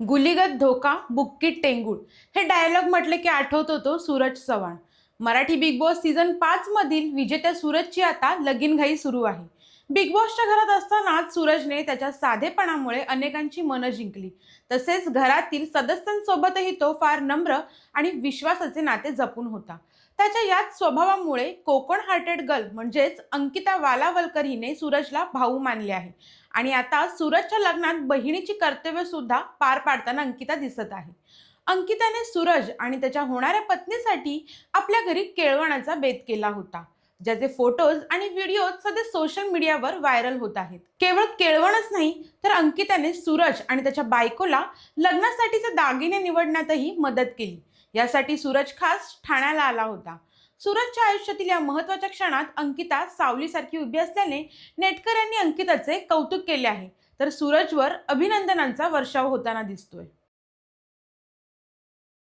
गुलीगत धोका बुक्कीट टेंगूळ. हे डायलॉग म्हटले की आठवत होतो Suraj Chavan. Marathi big boss season पाचमधील विजेत्या सूरजची आता लगीनघाई सुरू आहे. बिग बॉसच्या घरात असतानाच सूरजने त्याच्या साधेपणामुळे अनेकांची मनं जिंकली. तसेच घरातील सदस्यांसोबतही तो फार नम्र आणि विश्वासाचे नाते जपून होता. त्याच्या याच स्वभावामुळे कोकण हार्टेड गर्ल म्हणजेच अंकिता वालावलकर हिने सूरजला भाऊ मानले आहे. आणि आता सूरजच्या लग्नात बहिणीची कर्तव्य सुद्धा पार पाडताना अंकिता दिसत आहे. अंकिताने सूरज आणि त्याच्या होणाऱ्या पत्नीसाठी आपल्या घरी केळवणाचा बेत केला होता. ज्याचे फोटोज आणि व्हिडिओ सध्या सोशल मीडियावर व्हायरल होत आहेत. केवळ केळवणच नाही तर अंकिताने सूरज आणि त्याच्या बायकोला लग्नासाठीचे दागिने निवडण्यातही मदत केली. यासाठी सूरज खास ठाण्याला आला होता. सूरजच्या आयुष्यातील या महत्त्वाच्या क्षणात अंकिता सावलीसारखी उभी असल्याने नेटकऱ्यांनी अंकिताचे कौतुक केले आहे. तर सूरजवर अभिनंदनांचा वर्षाव होताना दिसतोय.